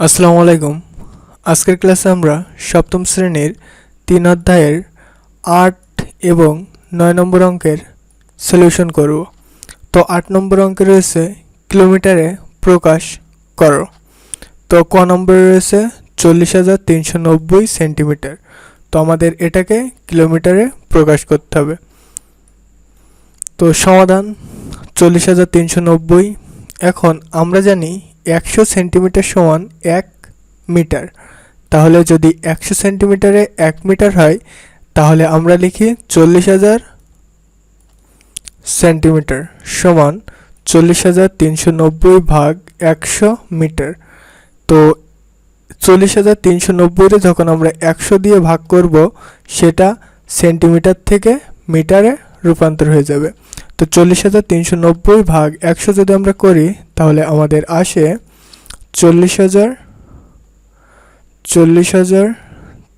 আসসালামু আলাইকুম। আজকের ক্লাসে আমরা সপ্তম শ্রেণির তিন অধ্যায়ের আট এবং নয় নম্বর অঙ্কের সলিউশন করব। তো আট নম্বর অঙ্কে রয়েছে কিলোমিটারে প্রকাশ করো। তো ক নম্বরে রয়েছে চল্লিশ হাজার তিনশো নব্বই সেন্টিমিটার। তো আমাদের এটাকে কিলোমিটারে প্রকাশ করতে হবে। তো সমাধান চল্লিশ হাজার তিনশো নব্বই। এখন আমরা জানি একশো সেন্টিমিটার সমান এক মিটার। তাহলে যদি একশো সেন্টিমিটারে এক মিটার হয়, তাহলে আমরা লিখি চল্লিশ হাজার সেন্টিমিটার সমান চল্লিশ হাজার তিনশো নব্বই ভাগ একশো মিটার। তো চল্লিশ হাজার তিনশো নব্বইরে যখন আমরা একশো দিয়ে ভাগ করব, সেটা সেন্টিমিটার থেকে মিটারে রূপান্তর হয়ে যাবে। তো চল্লিশ হাজার তিনশো নব্বই ভাগ একশো যদি আমরা করি, তাহলে আমাদের আসে চল্লিশ হাজার চল্লিশ হাজার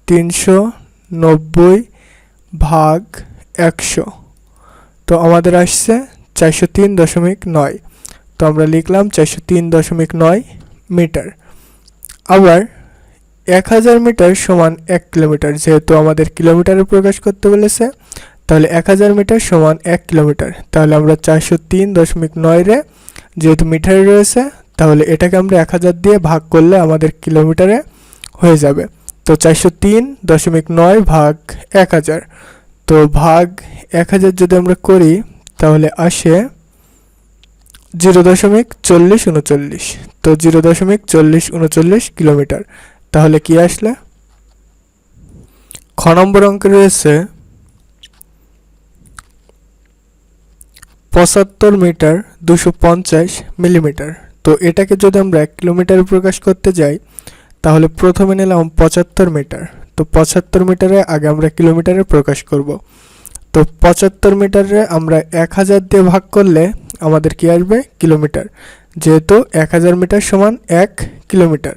তিনশো নব্বই ভাগ একশো। তো আমাদের আসছে চারশো তিন দশমিক নয়। তো আমরা লিখলাম চারশো তিন দশমিক নয় মিটার। আবার এক হাজার মিটার সমান এক কিলোমিটার, যেহেতু আমাদের কিলোমিটারে প্রকাশ করতে বলেছে তাহলে এক হাজার মিটার সমান এক কিলোমিটার। তাহলে আমরা চারশো তিন দশমিক নয় রে, যেহেতু মিটারে রয়েছে, তাহলে এটাকে আমরা এক হাজার দিয়ে ভাগ করলে আমাদের কিলোমিটারে হয়ে যাবে। তো চারশো তিন দশমিক নয় ভাগ এক হাজার। তো ভাগ এক হাজার যদি আমরা করি, তাহলে আসে জিরো দশমিক চল্লিশ উনচল্লিশ। তো জিরো দশমিক চল্লিশ উনচল্লিশ কিলোমিটার। তাহলে কি আসলে? খ নম্বর অঙ্কে রয়েছে পঁচাত্তর মিটার দুশো পঞ্চাশ মিলিমিটার। তো এটাকে যদি আমরা এক কিলোমিটারে প্রকাশ করতে যাই, তাহলে প্রথমে নিলাম পঁচাত্তর মিটার। তো পঁচাত্তর মিটারে আগে আমরা কিলোমিটারে প্রকাশ করব। তো পঁচাত্তর মিটারে আমরা এক হাজার দিয়ে ভাগ করলে আমাদের কি আসবে? কিলোমিটার। যেহেতু এক হাজার মিটার সমান এক কিলোমিটার।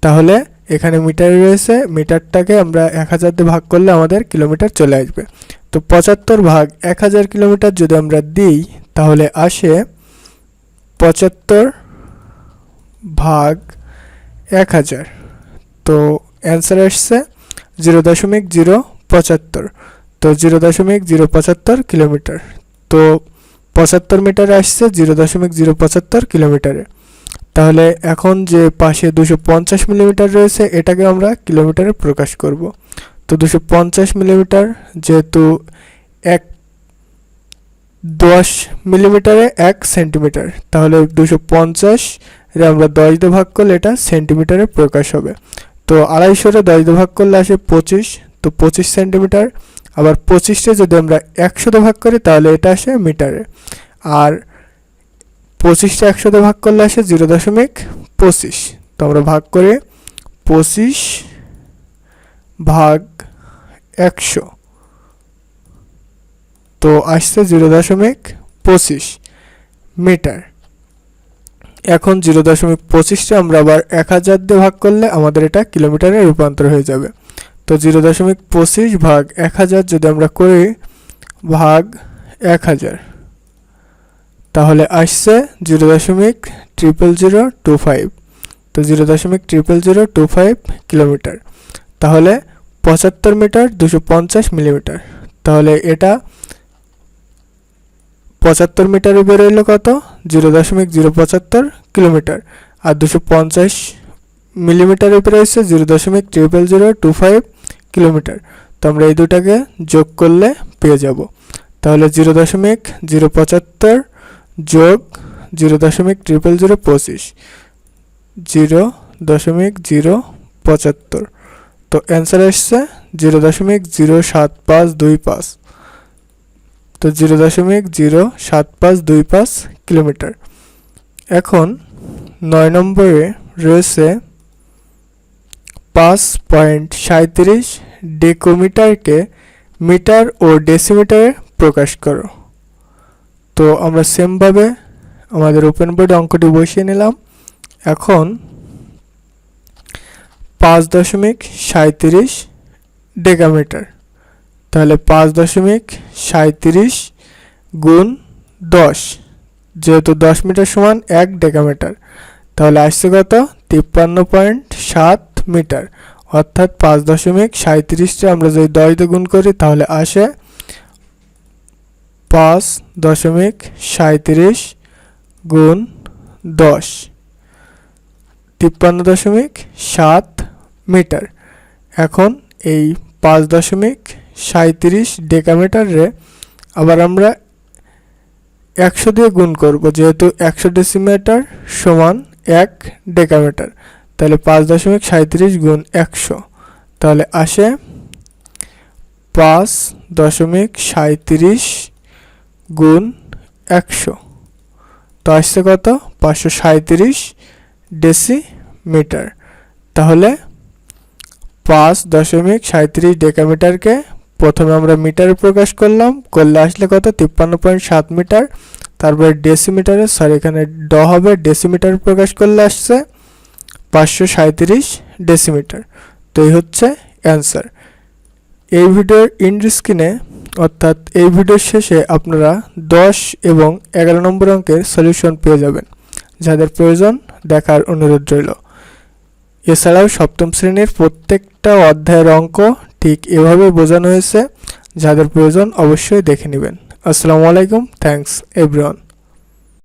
তাহলে এখানে মিটার রয়েছে, মিটারটাকে আমরা এক হাজার দিয়ে ভাগ করলে আমাদের কিলোমিটার চলে আসবে। তো পঁচাত্তর ভাগ এক হাজার কিলোমিটার যদি আমরা দিই, তাহলে আসে পঁচাত্তর ভাগ এক হাজার। তো অ্যান্সার আসছে জিরো দশমিক জিরো পঁচাত্তর। তো জিরো দশমিক জিরো পঁচাত্তর কিলোমিটার। তো পঁচাত্তর মিটারে আসছে জিরো দশমিক জিরো পঁচাত্তর কিলোমিটারে। তাহলে এখন যে পাশে দুশো পঞ্চাশ মিলিমিটার রয়েছে এটাকে আমরা কিলোমিটারে প্রকাশ করব। তো দুশো পঞ্চাশ মিলিমিটার, যেহেতু এক দশ মিলিমিটারে এক সেন্টিমিটার, তাহলে দুশো পঞ্চাশ আমরা দশ দিয়ে ভাগ করলে এটা সেন্টিমিটারে প্রকাশ হবে। তো আড়াইশোরে দশ দিয়ে ভাগ করলে আসে পঁচিশ, তো পঁচিশ সেন্টিমিটার, আবার পঁচিশে যদি আমরা একশো দিয়ে ভাগ করি তাহলে এটা আসে মিটারে। আর পঁচিশটা একশো দিয়ে ভাগ করলে আসে জিরো দশমিক পঁচিশ, তো আমরা ভাগ করে পঁচিশ ভাগ একশো। তো আসছে জিরো দশমিক পঁচিশ মিটার। এখন জিরো দশমিক পঁচিশটা আমরা আবার এক হাজার দিয়ে ভাগ করলে আমাদের এটা কিলোমিটারে রূপান্তর হয়ে যাবে। তো জিরো দশমিক পঁচিশ ভাগ এক হাজার যদি আমরা করি, ভাগ এক হাজার। তাহলে আসছে জিরো দশমিক ট্রিপল জিরো টু ফাইভ। তো জিরো দশমিক triple zero two five kilometre. তাহলে পঁচাত্তর মিটার, দুশো পঞ্চাশ মিলিমিটার। তাহলে এটা পঁচাত্তর মিটার বেরোইল কত? জিরো দশমিক জিরো পঁচাত্তর কিলোমিটার। আর দুশো পঞ্চাশ মিলিমিটার উপরে এসে জিরো দশমিক triple zero two five kilometre. তো আমরা এই দুটাকে যোগ করলে পেয়ে যাব। তাহলে জিরো দশমিক জিরো পঁচাত্তর যোগ জিরো দশমিক ট্রিপল জিরো পঁচিশ। জিরো দশমিক জিরো পঁচাত্তর। তো অ্যান্সার এসছে জিরো দশমিক জিরো সাত পাঁচ দুই পাঁচ। তো জিরো দশমিক জিরো সাত পাঁচ দুই পাঁচ কিলোমিটার। এখন নয় নম্বরে রয়েছে পাঁচ পয়েন্ট সাঁত্রিশ ডেকোমিটারকে মিটার ও ডেসিমিটারে প্রকাশ করো। তো আমরা সেমভাবে আমাদের ওপেন বোর্ডে অঙ্কটি বসিয়ে নিলাম। এখন পাঁচ দশমিক সাঁত্রিশ ডেকামিটার। তাহলে পাঁচ দশমিক সাঁত্রিশ গুণ দশ, যেহেতু দশ মিটার সমান এক ডেকামিটার। তাহলে আসছে কত? তিপ্পান্ন পয়েন্ট সাত মিটার। অর্থাৎ পাঁচ দশমিক সাঁত্রিশটা আমরা যদি দশ গুণ করি, তাহলে আসে পাঁচ দশমিক সাঁত্রিশ গুণ দশ। তিপ্পান্ন দশমিক সাত মিটার। এখন এই পাঁচ দশমিক সাঁত্রিশ ডেকামিটারে আবার আমরা একশো দিয়ে গুণ করব, যেহেতু একশো ডেসিমিটার সমান এক ডেকামিটার। তাহলে পাঁচ দশমিক সাঁত্রিশ গুণ একশো। তাহলে আসে পাঁচ দশমিক সাঁত্রিশ গুণ একশো। তো আসছে কত? পাঁচশো সাঁত্রিশ ডেসিমিটার। তাহলে পাঁচ দশমিক সাঁত্রিশ ডেকামিটারকে প্রথমে আমরা মিটারে প্রকাশ করলাম। করলে আসলে কত? তিপ্পান্ন পয়েন্ট সাত মিটার। তারপরে ডেসিমিটারে সরি এখানে ড হবে, ডেসিমিটার প্রকাশ করলে আসছে পাঁচশো সাঁত্রিশ ডেসিমিটার। তো এই হচ্ছে অ্যান্সার। এই ভিডিওর ইন্ড স্ক্রিনে, অর্থাৎ এই ভিডিওর শেষে আপনারা দশ এবং এগারো নম্বর অঙ্কের সলিউশন পেয়ে যাবেন। যাদের প্রয়োজন, দেখার অনুরোধ রইল। এছাড়াও সপ্তম শ্রেণির প্রত্যেকটা অধ্যায়ের অঙ্ক ঠিক এভাবে বোঝানো হয়েছে। যাদের প্রয়োজন অবশ্যই দেখে নেবেন। আসসালামু আলাইকুম। Thanks everyone